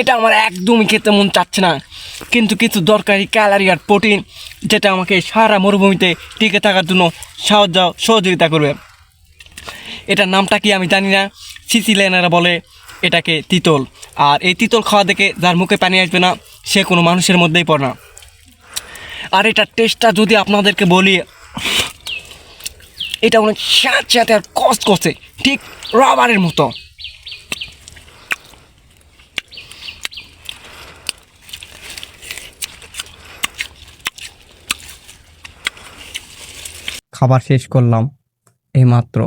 এটা আমার একদমই খেতে মন চাচ্ছে না। কিন্তু কিছু দরকারি ক্যালারি আর প্রোটিন যেটা আমাকে সারা মরুভূমিতে টিকে থাকার জন্য সাহায্য, সহযোগিতা করবে। এটার নামটা কি আমি জানি না। সিসিলিয়ানারা বলে এটাকে তিতল। আর এই তিতল খাওয়া দেখে যার মুখে পানি আসবে না, সে কোনো মানুষের মধ্যেই পড়ে না। আর এটার টেস্টটা যদি আপনাদেরকে বলি, এটা অনেক স্যাঁত স্যাঁতে আর কষ্ট করছে, ঠিক রাবারের মতো। খাবার শেষ করলাম, এইমাত্র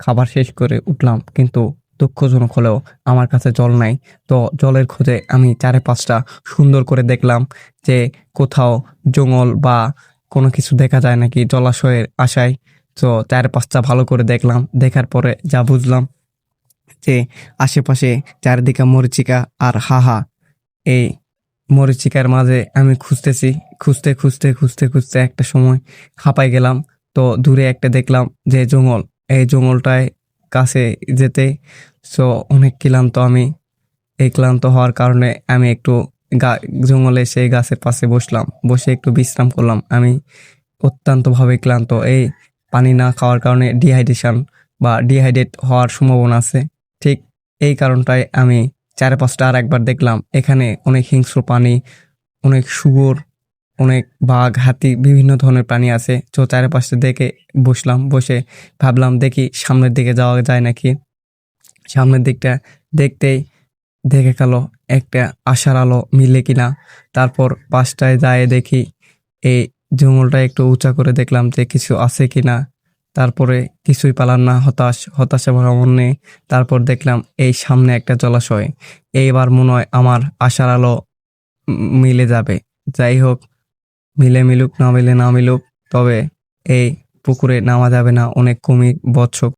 খাবার শেষ করে উঠলাম, কিন্তু দুঃখজনক হলেও আমার কাছে জল নাই। তো জলের খোঁজে আমি চারে পাঁচটা সুন্দর করে দেখলাম যে কোথাও জঙ্গল বা কোনো কিছু দেখা যায় নাকি জলাশয়ের আশায়। তো চারে পাঁচটা ভালো করে দেখলাম, দেখার পরে যা বুঝলাম যে আশেপাশে চারিদিকে মরিচিকা আর হাহা। এই মরিচিকার মাঝে আমি খুঁজতেছি, খুঁজতে খুঁজতে খুঁজতে খুঁজতে একটা সময় হাঁপাই গেলাম। তো দূরে একটা দেখলাম যে জঙ্গল। এই জঙ্গলটায় কাছে যেতে সো অনেক ক্লান্ত আমি। এই ক্লান্ত হওয়ার কারণে আমি একটু গা, জঙ্গলে সেই গাছের পাশে বসলাম। বসে একটু বিশ্রাম করলাম। আমি অত্যন্তভাবে ক্লান্ত। এই পানি না খাওয়ার কারণে ডিহাইড্রেশন বা ডিহাইড্রেট হওয়ার সম্ভাবনা আছে। ঠিক এই কারণটায় আমি চারে পাঁচটা আর একবার দেখলাম। এখানে অনেক হিংস্র পানি, অনেক শুয়োর অনেক বাঘ, হাতি, বিভিন্ন ধরনের প্রাণী আছে। তো চারপাশে দেখে বসলাম, বসে ভাবলাম দেখি সামনের দিকে যাওয়া যায় নাকি। সামনের দিকটা দেখতেই দেখে গেল একটা আশার আলো মিলে কিনা। তারপর পাশটায় যায় দেখি এই জঙ্গলটা একটু উঁচা করে দেখলাম যে কিছু আছে কিনা। তারপরে কিছুই পালাম না, হতাশ, হতাশা ভরা মনে তারপর দেখলাম এই সামনে একটা জলাশয়। এইবার মনে হয় আমার আশার আলো মিলে যাবে। যাই হোক মিলে মিলুক, না মিলে না মিলুক, তবে এই পুকুরে নামা যাবে না অনেক কুমির, বৎসক।